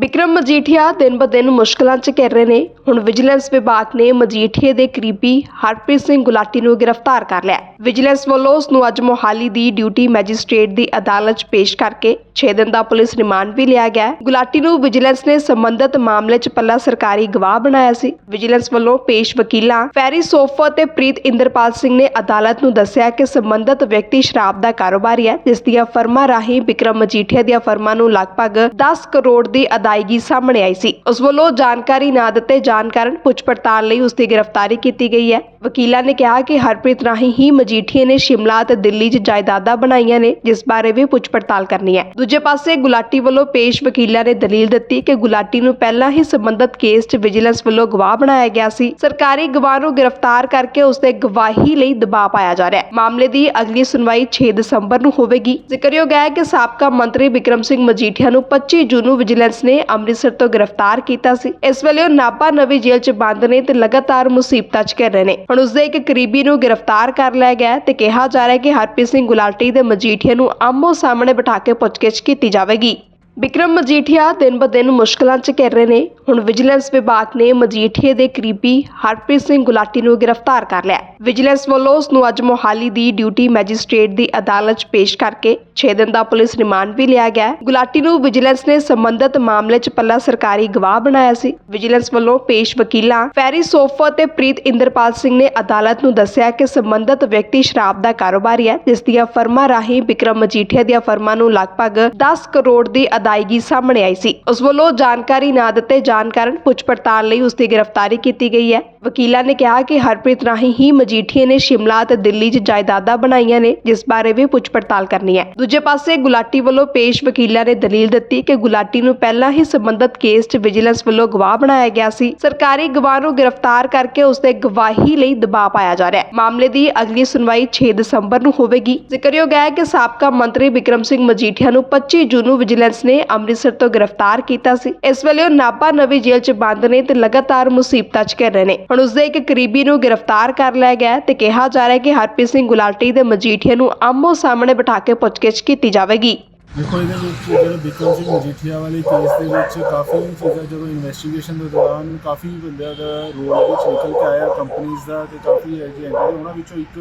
ਵਿਕਰਮ ਮਜੀਠੀਆ ਦਿਨ ਬ ਦਿਨ ਮੁਸ਼ਕਲਾਂ 'ਚ ਘਿਰ ਰਹੇ ਨੇ। ਹੁਣ ਵਿਜੀਲੈਂਸ ਵਿਭਾਗ ਨੇ ਮਜੀਠੀਏ ਦੇ ਕਰੀਬੀ ਹਰਪ੍ਰੀਤ ਸਿੰਘ ਗੁਲਾਟੀ ਨੂੰ ਗ੍ਰਿਫਤਾਰ ਕਰ ਲਿਆ। ਵਿਜੀਲੈਂਸ ਵੱਲੋਂ ਉਸ ਨੂੰ ਅੱਜ ਮੋਹਾਲੀ ਦੀ ਡਿਊਟੀ ਮੈਜਿਸਟ੍ਰੇਟ ਦੀ ਅਦਾਲਤ 'ਚ ਪੇਸ਼ ਕਰਕੇ 6 ਦਿਨ ਦਾ ਪੁਲਿਸ ਰਿਮਾਂਡ ਵੀ ਲਿਆ ਗਿਆ ਗੁਲਾਟੀ ਨੂੰ ਵਿਜੀਲੈਂਸ ਨੇ ਸੰਬੰਧਿਤ ਮਾਮਲੇ 'ਚ ਪੱਲਾ ਸਰਕਾਰੀ ਗਵਾਹ ਬਣਾਇਆ ਸੀ। ਵਿਜੀਲੈਂਸ ਵੱਲੋਂ ਪੇਸ਼ ਵਕੀਲਾਂ ਫੈਰੀ ਸੋਫਾ ਤੇ ਪ੍ਰੀਤ ਇੰਦਰਪਾਲ ਸਿੰਘ ਨੇ ਅਦਾਲਤ ਨੂੰ ਦੱਸਿਆ ਕਿ ਸੰਬੰਧਿਤ ਵਿਅਕਤੀ ਸ਼ਰਾਬ ਦਾ ਕਾਰੋਬਾਰੀ ਹੈ, ਜਿਸ ਦੀਆਂ ਫਰਮਾਂ ਰਾਹੀਂ ਵਿਕਰਮ ਮਜੀਠੀਆ ਦੀਆਂ ਫਰਮਾਂ ਨੂੰ ਲਗਭਗ 10 ਕਰੋੜ ਦੀ ਅਦਾਇਗੀ ਸਾਹਮਣੇ ਆਈ ਸੀ। ਉਸ ਵੱਲੋਂ ਜਾਣਕਾਰੀ ਨਾ ਦਿੱਤੇ ਜਾਣ ਕਾਰਨ ਪੁੱਛ ਪੜਤਾਲ ਲਈ ਉਸ ਦੀ ਗ੍ਰਿਫਤਾਰੀ ਕੀਤੀ ਗਈ ਹੈ। ਵਕੀਲਾਂ ਨੇ ਕਿਹਾ ਕਿ ਹਰਪ੍ਰੀਤ ਰਾਹੀਂ ਹੀ ਮਜੀਠੀਆ ਨੇ ਸ਼ਿਮਲਾ ਅਤੇ ਦਿੱਲੀ 'ਚ ਜਾਇਦਾਦਾਂ ਬਣਾਈਆਂ ਨੇ, ਜਿਸ ਬਾਰੇ ਵੀ ਪੁੱਛ ਪੜਤਾਲ ਕਰਨੀ ਹੈ। ਦੂਜੇ ਪਾਸੇ ਗੁਲਾਟੀ ਵੱਲੋਂ ਪੇਸ਼ ਵਕੀਲਾਂ ਨੇ ਦਲੀਲ ਦਿੱਤੀ ਕਿ ਗੁਲਾਟੀ ਨੂੰ ਪਹਿਲਾਂ ਹੀ ਸਬੰਧਤ ਕੇਸ 'ਚ ਵਿਜੀਲੈਂਸ ਵੱਲੋਂ ਗਵਾਹ ਬਣਾਇਆ ਗਿਆ ਸੀ। ਸਰਕਾਰੀ ਗਵਾਹ ਨੂੰ ਗ੍ਰਿਫਤਾਰ ਕਰਕੇ ਉਸ ਦੇ ਗਵਾਹੀ ਲਈ ਦਬਾਅ ਪਾਇਆ ਜਾ ਰਿਹਾ ਹੈ। ਮਾਮਲੇ ਦੀ ਅਗਲੀ ਸੁਣਵਾਈ 6 ਦਸੰਬਰ ਨੂੰ ਹੋਵੇਗੀ। ਜ਼ਿਕਰਯੋਗ ਹੈ ਕਿ ਸਾਬਕਾ ਮੰਤਰੀ ਵਿਕਰਮ ਸਿੰਘ ਮਜੀਠੀਆ ਨੂੰ 25 ਜੂਨ ਨੂੰ ਵਿਜੀਲੈਂਸ ਨੇ ਅੰਮ੍ਰਿਤਸਰ ਤੋਂ ਗ੍ਰਿਫਤਾਰ ਕੀਤਾ ਸੀ। ਇਸ ਵੇਲੇ ਉਹ ਨਾਭਾ ਨਵੀਂ ਜੇਲ੍ਹ 'ਚ ਬੰਦ ਨੇ ਤੇ ਲਗਾਤਾਰ ਮੁਸੀਬਤਾਂ 'ਚ ਘਿਰ ਰਹੇ ਨੇ। ਹੁਣ ਉਸ ਦੇ ਇੱਕ ਕਰੀਬੀ ਨੂੰ ਗ੍ਰਿਫਤਾਰ ਕਰ ਲਿਆ ਗਿਆ ਤੇ ਕਿਹਾ ਜਾ ਰਿਹਾ ਹੈ ਕਿ ਹਰਪ੍ਰੀਤ ਸਿੰਘ ਗੁਲਾਟੀ ਦੇ ਮਜੀਠੀਆ ਨੂੰ ਆਮੋ ਸਾਹਮਣੇ ਬਿਠਾ ਕੇ ਪੁੱਛਗਿੱਛ ਕੀਤੀ ਜਾਵੇਗੀ। ਵਿਕਰਮ ਮਜੀਠੀਆ ਦਿਨ ਬ ਦਿਨ ਮੁਸ਼ਕਲਾਂ 'ਚ ਘਿਰ ਰਹੇ ਨੇ। ਹੁਣ ਵਿਜੀਲੈਂਸ ਵਿਭਾਗ ਨੇ ਮਜੀਠੀਏ ਦੇ ਕਰੀਬੀ ਹਰਪ੍ਰੀਤ ਸਿੰਘ ਗੁਲਾਟੀ ਨੂੰ ਗ੍ਰਿਫਤਾਰ ਕਰ ਲਿਆ। ਵਿਜੀਲੈਂਸ ਵੱਲੋਂ ਉਸ ਨੂੰ ਅੱਜ ਮੋਹਾਲੀ ਦੀ ਡਿਊਟੀ ਮੈਜਿਸਟ੍ਰੇਟ ਦੀ ਅਦਾਲਤ 'ਚ ਪੇਸ਼ ਕਰਕੇ 6 ਦਿਨ ਦਾ ਪੁਲਿਸ ਰਿਮਾਂਡ ਵੀ ਲਿਆ ਗਿਆ ਗੁਲਾਟੀ ਨੂੰ ਵਿਜੀਲੈਂਸ ਨੇ ਸੰਬੰਧਿਤ ਮਾਮਲੇ 'ਚ ਪੱਲਾ ਸਰਕਾਰੀ ਗਵਾਹ ਬਣਾਇਆ ਸੀ। ਵਿਜੀਲੈਂਸ ਵੱਲੋਂ ਪੇਸ਼ ਵਕੀਲਾਂ ਫੈਰੀ ਸੋਫਾ ਤੇ ਪ੍ਰੀਤ ਇੰਦਰਪਾਲ ਸਿੰਘ ਨੇ ਅਦਾਲਤ ਨੂੰ ਦੱਸਿਆ ਕਿ ਸੰਬੰਧਿਤ ਵਿਅਕਤੀ ਸ਼ਰਾਬ ਦਾ ਕਾਰੋਬਾਰੀ ਹੈ, ਜਿਸ ਦੀਆਂ ਫਰਮਾਂ ਰਾਹੀਂ ਵਿਕਰਮ ਮਜੀਠੀਆ ਦੀਆਂ ਫਰਮਾਂ ਨੂੰ ਲਗਭਗ 10 ਕਰੋੜ ਦੀ ਅਦਾਇਗੀ ਸਾਹਮਣੇ ਆਈ ਸੀ। ਉਸ ਵੱਲੋਂ ਜਾਣਕਾਰੀ ਨਾ ਦਿੱਤੇ ਜਾਣ ਕਾਰਨ ਪੁੱਛ ਪੜਤਾਲ ਲਈ ਉਸ ਦੀ ਗ੍ਰਿਫਤਾਰੀ ਕੀਤੀ ਗਈ ਹੈ। ਵਕੀਲਾਂ ਨੇ ਕਿਹਾ ਕਿ ਹਰਪ੍ਰੀਤ ਰਾਹੀਂ ਹੀ ਮਜੀਠੀਆ ਨੇ ਸ਼ਿਮਲਾ ਅਤੇ ਦਿੱਲੀ 'ਚ ਜਾਇਦਾਦਾਂ ਬਣਾਈਆਂ ਨੇ, ਜਿਸ ਬਾਰੇ ਵੀ ਪੁੱਛ ਪੜਤਾਲ ਕਰਨੀ ਹੈ। ਦੂਜੇ ਪਾਸੇ ਗੁਲਾਟੀ ਵੱਲੋਂ ਪੇਸ਼ ਵਕੀਲਾਂ ਨੇ ਦਲੀਲ ਦਿੱਤੀ ਕਿ ਗੁਲਾਟੀ ਨੂੰ ਪਹਿਲਾਂ ਹੀ ਸਬੰਧਤ ਕੇਸ 'ਚ ਵਿਜੀਲੈਂਸ ਵੱਲੋਂ ਗਵਾਹ ਬਣਾਇਆ ਗਿਆ ਸੀ। ਸਰਕਾਰੀ ਗਵਾਹ ਨੂੰ ਗ੍ਰਿਫਤਾਰ ਕਰਕੇ ਉਸ ਦੇ ਗਵਾਹੀ ਲਈ ਦਬਾਅ ਪਾਇਆ ਜਾ ਰਿਹਾ ਹੈ। ਮਾਮਲੇ ਦੀ ਅਗਲੀ ਸੁਣਵਾਈ 6 ਦਸੰਬਰ ਨੂੰ ਹੋਵੇਗੀ। ਜ਼ਿਕਰਯੋਗ ਹੈ ਕਿ ਸਾਬਕਾ ਮੰਤਰੀ ਵਿਕਰਮ ਸਿੰਘ ਮਜੀਠੀਆ ਨੂੰ 25 ਜੂਨ ਨੂੰ ਵਿਜੀਲੈਂਸ ਨੇ ਅੰਮ੍ਰਿਤਸਰ ਤੋਂ ਗ੍ਰਿਫਤਾਰ ਕੀਤਾ ਸੀ। ਇਸ ਵੇਲੇ ਉਹ ਨਾਭਾ ਨਵੀਂ ਜੇਲ੍ਹ 'ਚ ਬੰਦ ਨੇ ਤੇ ਲਗਾਤਾਰ ਮੁਸੀਬਤਾਂ 'ਚ ਘਿਰ ਰਹੇ ਨੇ। ਹੁਣ ਉਸ ਦੇ ਇੱਕ ਕਰੀਬੀ ਨੂੰ ਗ੍ਰਿਫਤਾਰ ਕਰ ਲਿਆ ਗਿਆ ਤੇ ਕਿਹਾ ਜਾ ਰਿਹਾ ਹੈ ਕਿ ਹਰਪ੍ਰੀਤ ਸਿੰਘ ਗੁਲਾਟੀ ਦੇ ਮਜੀਠੀਆ ਨੂੰ ਆਮੋ ਸਾਹਮਣੇ ਬਿਠਾ ਕੇ ਪੁੱਛਗਿੱਛ ਕੀਤੀ ਜਾਵੇਗੀ। ਦੇਖੋ, ਇਹਦੇ ਵਿੱਚ ਜਿਹੜੇ ਬਿਕਰਮ ਸਿੰਘ ਮਜੀਠੀਆ ਵਾਲੇ ਕੇਸ ਦੇ ਵਿੱਚ ਕਾਫੀ ਚੀਜ਼ਾਂ, ਜਦੋਂ ਇਨਵੈਸਟੀਗੇਸ਼ਨ ਦੇ ਦੌਰਾਨ ਕਾਫੀ ਬੰਦਿਆਂ ਦਾ ਰੋਲ ਵਿੱਚ ਨਿਕਲ ਕੇ ਆਇਆ ਕੰਪਨੀਆਂ ਦਾ ਤੇ ਕਾਫੀ ਐਜੀ ਐਂਟਰੀ ਉਹਨਾਂ ਵਿੱਚੋਂ ਇੱਕ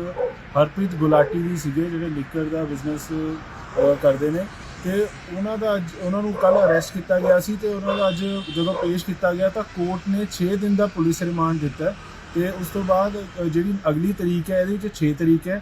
ਹਰਪ੍ਰੀਤ ਗੁਲਾਟੀ ਵੀ ਸੀਗੇ, ਜਿਹੜੇ ਲਿਕਰ ਦਾ ਬਿਜ਼ਨਸ ਕਰਦੇ ਨੇ। ਤੇ ਉਹਨਾਂ ਦਾ ਅੱਜ ਉਹਨਾਂ ਨੂੰ ਕੱਲ ਅਰੈਸਟ ਕੀਤਾ ਗਿਆ ਸੀ ਤੇ ਉਹਨਾਂ ਦਾ ਅੱਜ ਜਦੋਂ ਪੇਸ਼ ਕੀਤਾ ਗਿਆ ਤਾਂ ਕੋਰਟ ਨੇ 6 ਦਿਨ ਦਾ ਪੁਲਿਸ ਰਿਮਾਂਡ ਦਿੱਤਾ ਹੈ ਤੇ ਉਸ ਤੋਂ ਬਾਅਦ ਜਿਹੜੀ ਅਗਲੀ ਤਰੀਕ ਹੈ, ਇਹਦੇ ਵਿੱਚ 6 ਤਰੀਕ ਹੈ।